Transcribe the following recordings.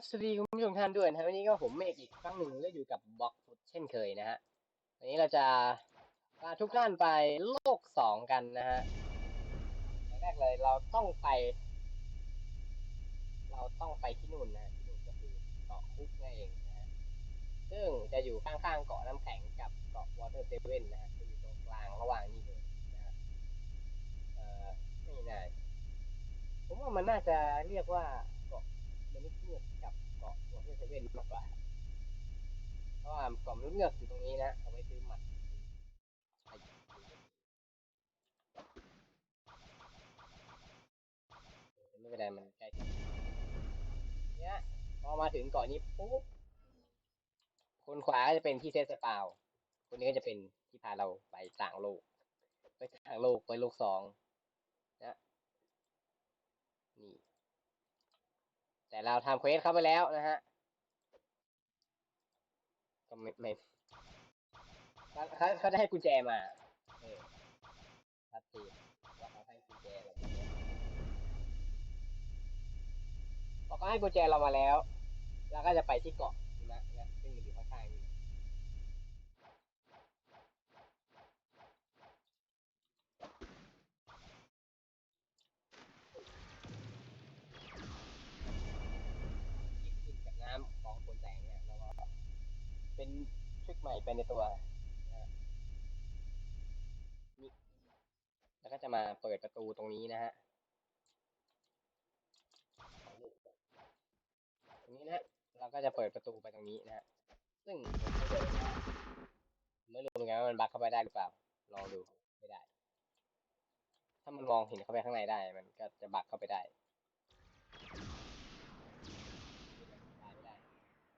บสวัสดีคุณผู้ชมท่านด้วยนะวันนี้ก็ผมเมฆอีกครั้งหนึ่งก็อยู่กับบล็อกฟุตเช่นเคยนะฮะวันนี้เราจะพาทุกท่านไปโลกสองกันนะฮะแรกเลยเราต้องไป เราต้องไปที่นู่นนะที่นู่นก็คือเกาะคุกนั่นเองนะฮะซึ่งจะอยู่ข้างๆเกาะน้ำแข็งกับเกาะวอเตอร์เซเว่นนะฮะจะอยู่ตรงกลางระหว่างนี้เลยนะฮะเอ่อไม่น่าผมว่ามันน่าจะเรียกว่าเกาะมนุษย์เงือกกับเกาะวอเตอร์เซเว่นมากกว่า เพราะว่าเกาะมนุษย์เงือกอยู่ตรงนี้นะ เอาไว้ซื้อหมัดไม่เป็นไรมันใกล้ถึงเนี่ยพอมาถึงเกาะนี้ปุ๊บคนขวาก็จะเป็นที่เซตสปาวคนนี้ก็จะเป็นที่พาเราไปต่างโลก ไปต่างโลกไปโลกสองนะนี่แต่เราทำเควสเข้าไปแล้วนะฮะ ก็ไม่ไม่เขาเขาจะให้กุญแจมาเออชัดเจนว่าเขาให้กุญแจแบบนี้พอเขาให้กุญแจเรามาแล้วเราก็จะไปที่เกาะซึ่งมันอยู่ข้างๆนี่นะที่ขึ้นจากน้ำของฝนแสงเนี่ยแล้วก็เป็นทริค ใหม่ไปในตัวแล้วก็จะมาเปิดประตูตรงนี้นะฮะตรงนี้นะเราก็จะเปิดประตูไปตรงนี้นะฮะซึ่งไม่รู้เหมือนกันว่ามันบั๊กเข้าไปได้หรือเปล่าลองดูไม่ได้ ถ้ามันมองเห็นเข้าไปข้างในได้ มันก็จะบั๊กเข้าไปได้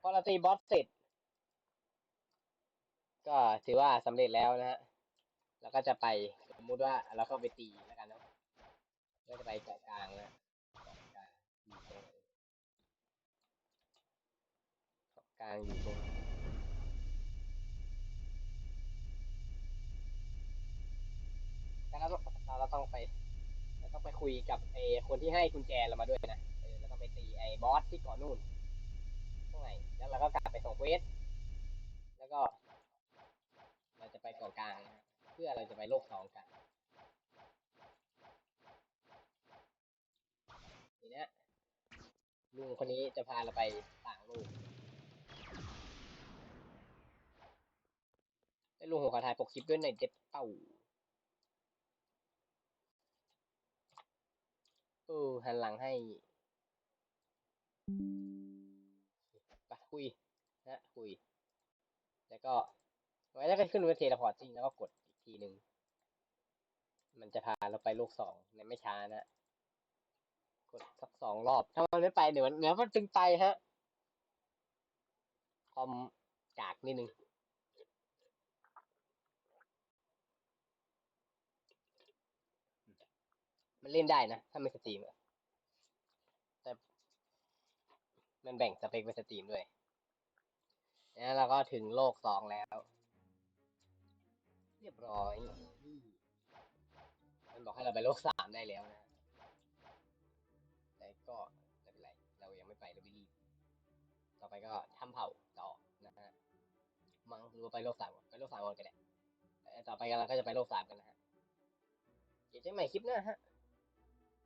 พอเราตีบอสเสร็จ ก็ถือว่าสำเร็จแล้วนะฮะแล้วก็จะไปสมมุติว่าเราเข้าไปตีแล้วกันเนาะก็จะไปเกาะกลางนะกลางอยู่ตรงไหนเกาะกลางอยู่ตรงแต่เราต้องเราเราต้องไปเราต้องไปคุยกับไอ้คนที่ให้กุญแจเรามาด้วยนะเออเราต้องไปตีไอ้บอสที่เกาะนู่นข้างในแล้วเราก็กลับไปส่งเวสแล้วก็ กาะกลางนะเพื่อเราจะไปโลกสองกันทีเนี้ลุงคนนี้จะพาเราไปต่างโลกไอ้ลุงหัวขาถ่ายปกคลิปด้วยในเด็ดเป้าเออหันหลังให้ไปคุยนะคุย แล้วก็ ไว้แล้วก็ขึ้นเวทีเทเลพอร์ตจริงแล้วก็กดอีกทีหนึ่งมันจะพาเราไปโลกสองในไม่ช้านะ กดสักสองรอบ ถ้ามันไม่ไปเดี๋ยวมันเดี๋ยวมันจึงไปฮะคอมกากนิดนึงมันเล่นได้นะ ถ้าไม่สตรีมแต่มันแบ่งสเปคไปสตรีมด้วย แล้วเราก็ถึงโลกสองแล้ว เรียบร้อยนี่มันบอกให้เราไปโลกสามได้แล้วนะแต่ก็ไม่เป็นไร เรายังไม่ไปเราไม่รีบ ต่อไปก็ทำเผาต่อนะฮะ มังหรือว่าไปโลกสามก่อนไปโลกสามก่อนก็ได้แต่ต่อไปเราก็จะไปโลกสามกันนะฮะเจอกันใหม่คลิปหน้าฮะ